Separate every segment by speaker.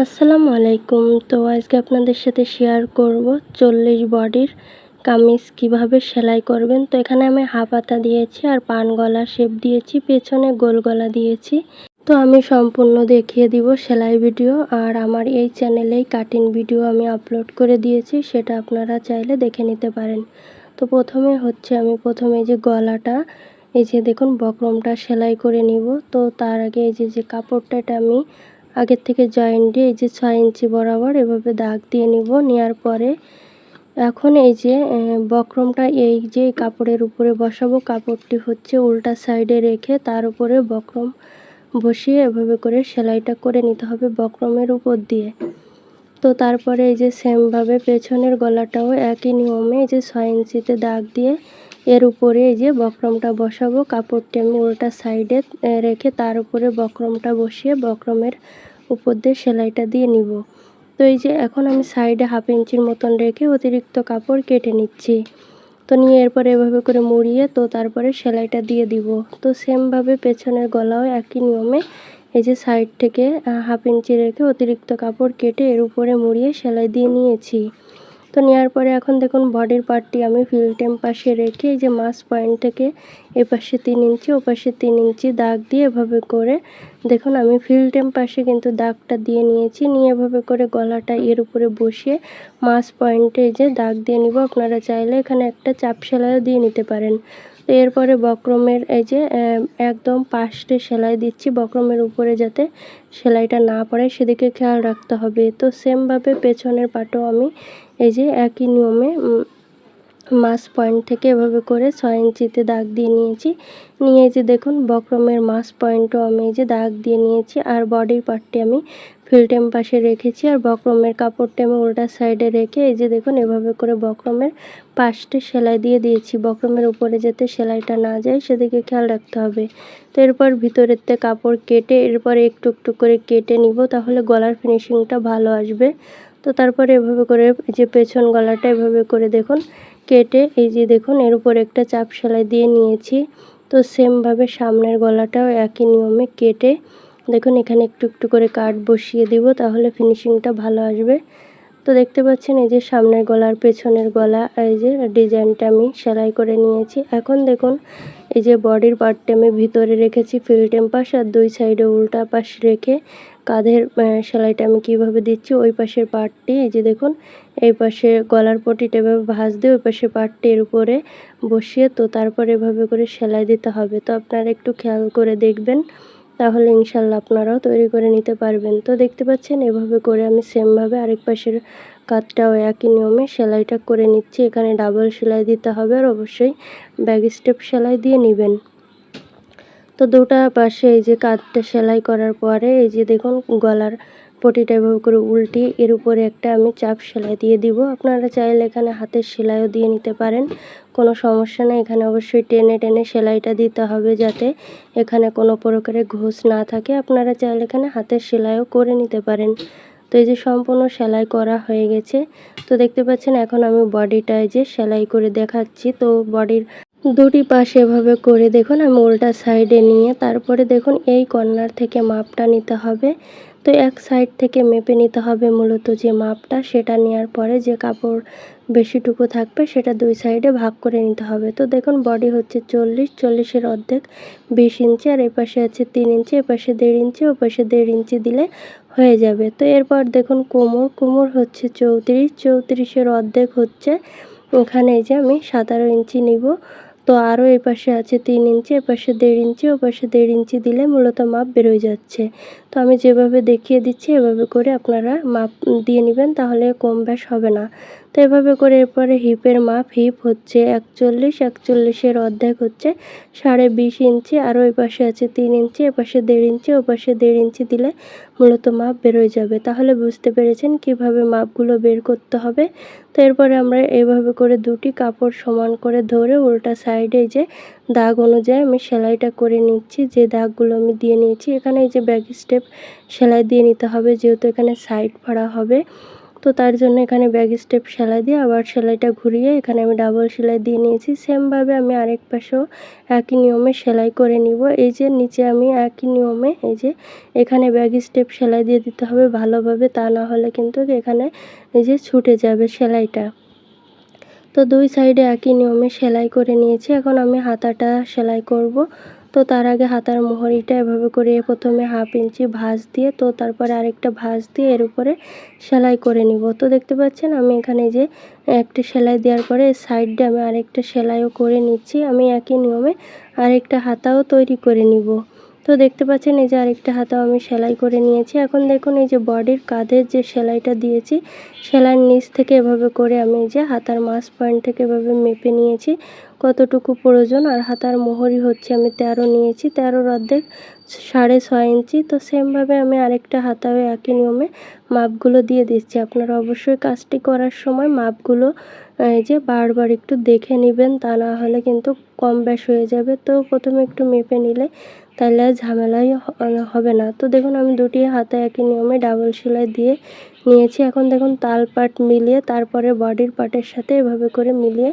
Speaker 1: আসসালামু আলাইকুম। তো আজকে আপনাদের সাথে শেয়ার করব চল্লিশ বডির কামিজ কীভাবে সেলাই করবেন। তো এখানে আমি হাফ হাতা দিয়েছি আর পান গলা শেপ দিয়েছি, পেছনে গোল গলা দিয়েছি। তো আমি সম্পূর্ণ দেখিয়ে দিব সেলাই ভিডিও আর আমার এই চ্যানেলেই কাটিং ভিডিও আমি আপলোড করে দিয়েছি, সেটা আপনারা চাইলে দেখে নিতে পারেন। তো প্রথমে হচ্ছে আমি প্রথমে যে গলাটা, এই যে দেখুন বক্রমটা সেলাই করে নিব। তো তার আগে এই যে যে কাপড়টা এটা আমি আগের থেকে জয়েন দিয়ে এই যে ছয় ইঞ্চি বরাবর এভাবে দাগ দিয়ে নিব। নেওয়ার পরে এখন এই যে বক্রমটা এই যে কাপড়ের উপরে বসাবো, কাপড়টি হচ্ছে উল্টা সাইডে রেখে তার উপরে বক্রম বসিয়ে এভাবে করে সেলাইটা করে নিতে হবে বক্রমের উপর দিয়ে। তো তারপরে এই যে সেমভাবে পেছনের গলাটাও একই নিয়মে এই যে ছয় ইঞ্চিতে দাগ দিয়ে এর উপরে এই যে বক্রমটা বসাবো, কাপড়টি আমি উল্টা সাইডে রেখে তার উপরে বক্রমটা বসিয়ে বক্রমের উপর দিয়ে সেলাইটা দিয়ে নিব। তো এই যে এখন আমি সাইডে হাফ ইঞ্চির মতন রেখে অতিরিক্ত কাপড় কেটে নিচ্ছি। তো নিয়ে এরপরে এভাবে করে মুড়িয়ে তো তারপরে সেলাইটা দিয়ে দিব। তো সেমভাবে পেছনের গলাও একই নিয়মে এই যে সাইড থেকে হাফ ইঞ্চি রেখে অতিরিক্ত কাপড় কেটে এর উপরে মুড়িয়ে সেলাই দিয়ে নিয়েছি। তো নেওয়ার পরে এখন দেখুন বডির পার্টটি আমি ফিল্টেম পাশে রেখে এই যে মাস পয়েন্ট থেকে এ পাশে তিন ইঞ্চি ও পাশে তিন ইঞ্চি দাগ দিয়ে এভাবে করে দেখুন আমি ফিল্টেম পাশে কিন্তু দাগটা দিয়ে নিয়েছি। নিয়ে এভাবে করে গলাটা এর উপরে বসিয়ে মাস পয়েন্টে যে দাগ দিয়ে নিব। আপনারা চাইলে এখানে একটা চাপ সেলাইও দিয়ে নিতে পারেন। এরপরে বক্রমের এই যে একদম পাশটে সেলাই দিচ্ছি বক্রমের উপরে যাতে সেলাইটা না পড়ে। সেদিকে খেয়াল রাখতে হবে। তো সেমভাবে পেছনের পাটও আমি এই যে একই নিয়মে মাস পয়েন্ট থেকে এভাবে করে ছয় ইঞ্চিতে দাগ দিয়ে নিয়েছি। নিয়ে যে দেখুন, বক্রমের মাস পয়েন্টও আমি এই যে দাগ দিয়ে নিয়েছি আর বডির পার্টটি আমি ফিল্টেম পাশে রেখেছি আর বক্রমের কাপড়টি আমি উল্টা সাইডে রেখে এই যে দেখুন, এভাবে করে বক্রমের পাশটি সেলাই দিয়ে দিয়েছি। বক্রমের উপরে যাতে সেলাইটা না যায়, সেদিকে খেয়াল রাখতে হবে। তো এরপর ভিতরেতে কাপড় কেটে, এরপর একটু একটু করে কেটে নিব, তাহলে গলার ফিনিশিংটা ভালো আসবে। তো তারপরে এভাবে করে যে পেছন গলাটা এভাবে করে দেখুন, কেটে এই যে দেখুন, এর উপর একটা চাপ সেলাই দিয়ে নিয়েছি। তো সেমভাবে সামনের গলাটাও একই নিয়মে কেটে দেখুন, এখানে একটু একটু করে কাট বসিয়ে দিব তাহলে ফিনিশিংটা ভালো আসবে। তো দেখতে পাচ্ছেন, এই যে সামনের গলার পেছনের গলা, এই যে ডিজাইনটা আমি সেলাই করে নিয়েছি। এখন দেখুন এই যে বডির পার্টটা আমি ভিতরে রেখেছি ফিল্টেম পাশ আর দুই সাইডে উল্টা পাশ রেখে কাঁধের সেলাইটা আমি কীভাবে দিচ্ছি, ওই পাশের পার্টটি, এই যে দেখুন, এই পাশে গলার পটিটা এভাবে ভাঁজ দিয়ে ওই পাশের পার্টটি এর উপরে বসিয়ে তো তারপর এভাবে করে সেলাই দিতে হবে। তো আপনারা একটু খেয়াল করে দেখবেন, তাহলে ইনশাল্লাহ আপনারাও তৈরি করে নিতে পারবেন। তো দেখতে পাচ্ছেন, এভাবে করে আমি সেমভাবে আরেক পাশের কাতটাও একই নিয়মে সেলাইটা করে নিচ্ছি। এখানে ডাবল সেলাই দিতে হবে আর অবশ্যই ব্যাগ স্টেপ সেলাই দিয়ে নেবেন। তো দুটা পাশে এই যে কাঁধটা সেলাই করার পরে এই যে দেখুন গলার পটিটা এভাবে করে উল্টি এর উপরে একটা আমি চাপ সেলাই দিয়ে দিব। আপনারা চাইলে এখানে হাতের সেলাইও দিয়ে নিতে পারেন। কোনো সমস্যা নেই, এখানে অবশ্যই টেনে টেনে সেলাইটা দিতে হবে যাতে এখানে কোনো প্রকারের ঘোষ না থাকে। আপনারা চাইলে এখানে হাতের সেলাইও করে নিতে পারেন। তো এই যে সম্পূর্ণ সেলাই করা হয়ে গেছে। তো দেখতে পাচ্ছেন এখন আমি বডিটা এই যে সেলাই করে দেখাচ্ছি। তো বডির দুটি পাশে এভাবে করে দেখুন, আমি উল্টা সাইডে নিয়ে তারপরে দেখুন এই কর্নার থেকে মাপটা নিতে হবে। তো এক সাইড থেকে মেপে নিতে হবে মূলত যে মাপটা, সেটা নেওয়ার পরে যে কাপড় বেশিটুকু থাকবে, সেটা দুই সাইডে ভাগ করে নিতে হবে। তো দেখুন বডি হচ্ছে চল্লিশ, চল্লিশের অর্ধেক বিশ ইঞ্চি, আর এপাশে আছে তিন ইঞ্চি, এপাশে দেড় ইঞ্চি, ওপাশে দেড় ইঞ্চি দিলে হয়ে যাবে। তো এরপর দেখুন, কোমর কোমর হচ্ছে চৌত্রিশ, চৌত্রিশের অর্ধেক হচ্ছে ওখানে যে আমি সতেরো ইঞ্চি নিব। তো আরও এই পাশে আছে তিন ইঞ্চি, এপাশে দেড় ইঞ্চি ও পাশে দেড় ইঞ্চি দিলে মূলত মাপ বেরোয় যাচ্ছে। তো আমি যেভাবে দেখিয়ে দিচ্ছি, এভাবে করে আপনারা মাপ দিয়ে নেবেন, তাহলে কম ব্যাস হবে না। তো এভাবে করে এরপরে হিপের মাপ, হিপ হচ্ছে একচল্লিশ, একচল্লিশের অর্ধেক হচ্ছে সাড়ে বিশ ইঞ্চি, আর ওই পাশে আছে তিন ইঞ্চি এপাশে দেড় ইঞ্চি, ও পাশে দেড় ইঞ্চি দিলে মূলত মাপ বেরোয় যাবে। তাহলে বুঝতে পেরেছেন কীভাবে মাপগুলো বের করতে হবে। তো এরপরে আমরা এভাবে করে দুটি কাপড় সমান করে ধরে উল্টা সাইডে যে দাগ অনুযায়ী আমি সেলাইটা করে নিচ্ছি। যে দাগগুলো আমি দিয়ে নিয়েছি, এখানে এই যে ব্যাক স্টেপ সেলাই দিয়ে নিতে হবে, যেহেতু এখানে সাইড ফাড়া হবে। তো তার জন্য এখানে ব্যাগ স্টেপ সেলাই দিয়ে আবার সেলাইটা ঘুরিয়ে এখানে আমি ডাবল সেলাই দিয়ে নিয়েছি। সেমভাবে আমি আরেক পাশেও একই নিয়মে সেলাই করে নিব। এই যে নিচে আমি একই নিয়মে এই যে এখানে ব্যাগ স্টেপ সেলাই দিয়ে দিতে হবে ভালোভাবে, তা না হলে কিন্তু এখানে এই যে ছুটে যাবে সেলাইটা। তো দুই সাইডে একই নিয়মে সেলাই করে নিয়েছি। এখন আমি হাতাটা সেলাই করব। তো তার আগে হাতার মোহরিটা এভাবে করে প্রথমে হাফ ইঞ্চি ভাঁজ দিয়ে, তো তারপরে আরেকটা ভাঁজ দিয়ে এর উপরে সেলাই করে নিব। তো দেখতে পাচ্ছেন আমি এখানে যে একটা সেলাই দেওয়ার পরে সাইডে আমি আরেকটা সেলাইও করে নিচ্ছি। আমি একই নিয়মে আরেকটা হাতাও তৈরি করে নিব। তো দেখতে পাচ্ছেন, এই যে আরেকটা হাতাও আমি সেলাই করে নিয়েছি। এখন দেখুন, এই যে বডির কাঁধের যে সেলাইটা দিয়েছি, সেলাইয়ের নিচ থেকে এভাবে করে আমি এই যে হাতার মাস পয়েন্ট থেকে এভাবে মেপে নিয়েছি, কতটুকু প্রয়োজন। আর হাতার মোহরি হচ্ছে, আমি তেরো নিয়েছি, তেরোর অর্ধেক সাড়ে ছয় ইঞ্চি। তো সেমভাবে আমি আরেকটা হাতাও একই নিয়মে মাপগুলো দিয়ে দিচ্ছি। আপনারা অবশ্যই কাজটি করার সময় মাপগুলো এই যে বারবার একটু দেখে নেবেন, তা না হলে কিন্তু কম বেশ হয়ে যাবে। তো প্রথমে একটু মেপে নিলে তাহলে আর ঝামেলাই হবে না। তো দেখুন, আমি দুটি হাতে একই নিয়মে ডাবল সেলাই দিয়ে নিয়েছি। এখন দেখুন, তাল পাট মিলিয়ে তারপরে বডির পার্টের সাথে এভাবে করে মিলিয়ে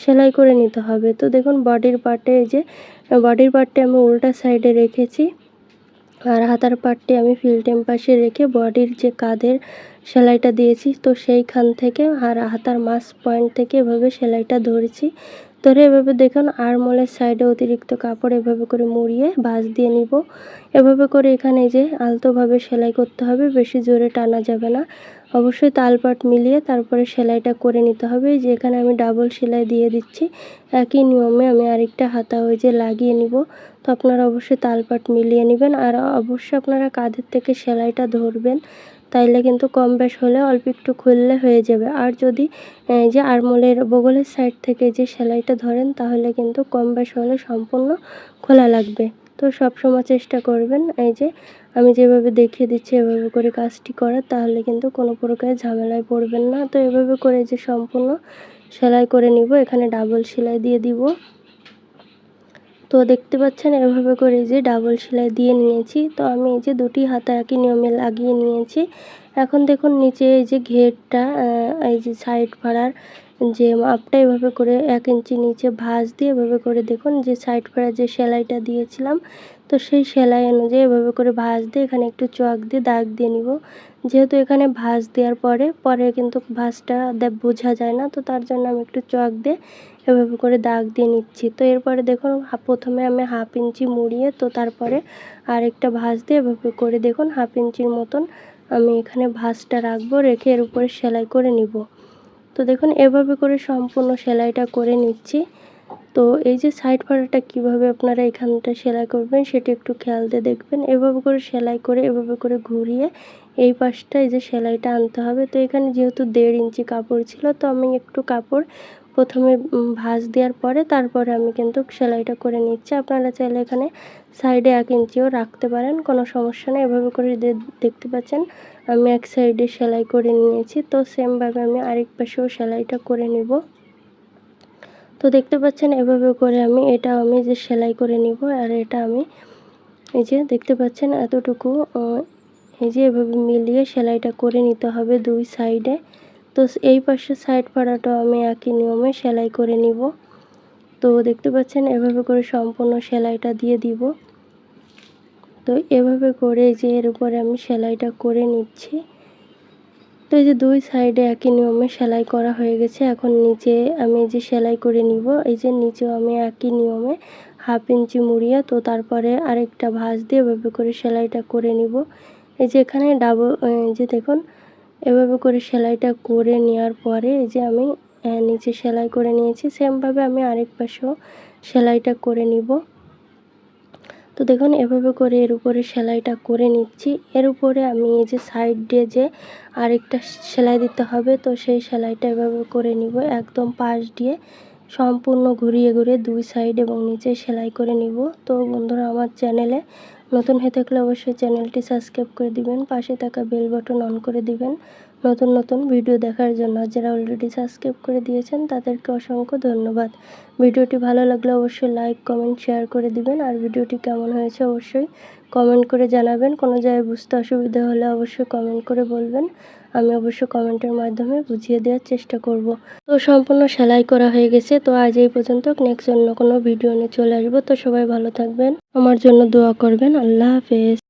Speaker 1: সেলাই করে নিতে হবে। তো দেখুন, বডির পার্টে এই যে, বডির পার্টটি আমি উল্টা সাইডে রেখেছি। আর হাতার পার্টটি আমি ফিল্টেম পাশে রেখে বডির যে কাঁধের সেলাইটা দিয়েছি, তো সেইখান থেকে আর হাতার মাস পয়েন্ট থেকে এভাবে সেলাইটা ধরেছি। ধরে এভাবে দেখুন, আরমোলের সাইডে অতিরিক্ত কাপড় এভাবে করে মুড়িয়ে ভাঁজ দিয়ে নিব। এভাবে করে এখানে যে আলতোভাবে সেলাই করতে হবে, বেশি জোরে টানা যাবে না। অবশ্যই তালপাট মিলিয়ে তারপরে সেলাইটা করে নিতে হবে। যে এখানে আমি ডাবল সেলাই দিয়ে দিচ্ছি। একই নিয়মে আমি আরেকটা হাতা ওই যে লাগিয়ে নিব। তো আপনারা অবশ্যই তালপাট মিলিয়ে নেবেন। আর অবশ্যই আপনারা কাঁধের থেকে সেলাইটা ধরবেন। তাইলে কিন্তু কম বেশ হলে অল্প একটু খুললে হয়ে যাবে। আর যদি যে আরমোলের বগলের সাইড থেকে যে সেলাইটা ধরেন, তাহলে কিন্তু কম বেশ হলে সম্পূর্ণ খোলা লাগবে। তো সবসময় চেষ্টা করবেন, এই যে আমি যেভাবে দেখিয়ে দিচ্ছি এভাবে করে কাজটি করার, তাহলে কিন্তু কোনো প্রকার ঝামেলায় পড়বেন না। তো এভাবে করে যে সম্পূর্ণ সেলাই করে নিব, এখানে ডাবল সেলাই দিয়ে দিব। তো দেখতে পাচ্ছেন এভাবে করে যে ডাবল সেলাই দিয়ে নিয়েছি। তো আমি এই যে দুটি হাতা একই নিয়মে লাগিয়ে নিয়েছি। এখন দেখুন নিচে এই যে ঘেরটা এই যে সাইড ফাড়ার যে মাপটা এভাবে করে এক ইঞ্চি নিচে ভাঁজ দিয়ে এভাবে করে দেখুন যে সাইড ফাড়ার যে সেলাইটা দিয়েছিলাম, তো সেই সেলাই অনুযায়ী এভাবে করে ভাঁজ দিয়ে এখানে একটু চক দিয়ে দাগ দিয়ে নিব। যেহেতু এখানে ভাঁজ দেওয়ার পরে পরে কিন্তু ভাঁজটা বোঝা যায় না, তো তার জন্য আমি একটু চক দিয়ে এভাবে করে দাগ দিয়ে নিচ্ছি। তো এরপরে দেখুন প্রথমে আমি হাফ ইঞ্চি মুড়িয়ে, তো তারপরে আরেকটা ভাঁজ দিয়ে এভাবে করে দেখুন, হাফ ইঞ্চির মতন আমি এখানে ভাঁজটা রাখব, রেখে এর উপরে সেলাই করে নিব। তো দেখুন, এভাবে করে সম্পূর্ণ সেলাইটা করে নিচ্ছি। তো এই যে সাইড ফাড়াটা কীভাবে আপনারা এখানটা সেলাই করবেন, সেটা একটু খেয়াল দিয়ে দেখবেন। এভাবে করে সেলাই করে, এভাবে করে ঘুরিয়ে এই পাশটা এই যে সেলাইটা আনতে হবে। তো এখানে যেহেতু দেড় ইঞ্চি কাপড় ছিল, তো আমি একটু কাপড় প্রথমে ভাঁজ দেওয়ার পরে তারপরে আমি কিন্তু সেলাইটা করে নিচ্ছি। আপনারা চাইলে এখানে সাইডে এক ইঞ্চিও রাখতে পারেন, কোনো সমস্যা নেই। এভাবে করে দেখতে পাচ্ছেন, আমি এক সাইডে সেলাই করে নিয়েছি। তো সেমভাবে আমি আরেক পাশেও সেলাইটা করে নিব। তো দেখতে পাচ্ছেন, এভাবে করে আমি এটা আমি যে সেলাই করে নিব, আর এটা আমি এই যে দেখতে পাচ্ছেন এতটুকু এই যে এভাবে মিলিয়ে সেলাইটা করে নিতে হবে দুই সাইডে। তো এই পাশে সাইড পাড়াটাও আমি একই নিয়মে সেলাই করে নিব। তো দেখতে পাচ্ছেন, এভাবে করে সম্পূর্ণ সেলাইটা দিয়ে দিব। তো এভাবে করে যে এর উপরে আমি সেলাইটা করে নিচ্ছি। তো এই যে দুই সাইডে একই নিয়মে সেলাই করা হয়ে গেছে। এখন নিচে আমি যে সেলাই করে নিব, এই যে নিচেও আমি একই নিয়মে হাফ ইঞ্চি মুড়িয়ে, তো তারপরে আরেকটা ভাঁজ দিয়ে এভাবে করে সেলাইটা করে নিব। এই যে এখানে ডাবল যে দেখুন এভাবে করে সেলাইটা করে নেওয়ার পরে এই যে আমি নিচে সেলাই করে নিয়েছি সেমভাবে আমি আরেক পাশেও সেলাইটা করে নিব। তো দেখুন, এভাবে করে এর উপরে সেলাইটা করে নিচ্ছি। এর উপরে আমি এই যে সাইড দিয়ে যে আরেকটা সেলাই দিতে হবে, তো সেই সেলাইটা এভাবে করে নিব, একদম পাশ দিয়ে। সম্পূর্ণ ঘুরিয়ে ঘুরিয়ে দুই সাইড এবং নিচে সেলাই করে নিব। তো বন্ধুরা, আমার চ্যানেলে নতুন হয়ে থাকলে অবশ্যই চ্যানেলটি সাবস্ক্রাইব করে দিবেন, পাশে থাকা বেল বাটন অন করে দিবেন নতুন নতুন ভিডিও দেখার জন্য। যারা অলরেডি সাবস্ক্রাইব করে দিয়েছেন, তাদেরকে অসংখ্য ধন্যবাদ। ভিডিওটি ভালো লাগলে অবশ্যই লাইক কমেন্ট শেয়ার করে দিবেন। আর ভিডিওটি কেমন হয়েছে অবশ্যই কমেন্ট করে জানাবেন। কোনো জায়গায় বুঝতে অসুবিধা হলে অবশ্যই কমেন্ট করে বলবেন। আমি অবশ্য কমেন্টের মাধ্যমে বুঝিয়ে দেওয়ার চেষ্টা করব। তো সম্পূর্ণ সেলাই করা হয়ে গেছে, তো আজ এই পর্যন্ত। নেক্সট অন্য কোনো ভিডিও নিয়ে চলে আসব। তো সবাই ভালো থাকবেন। আমার জন্য দোয়া করবেন। আল্লাহ হাফেজ।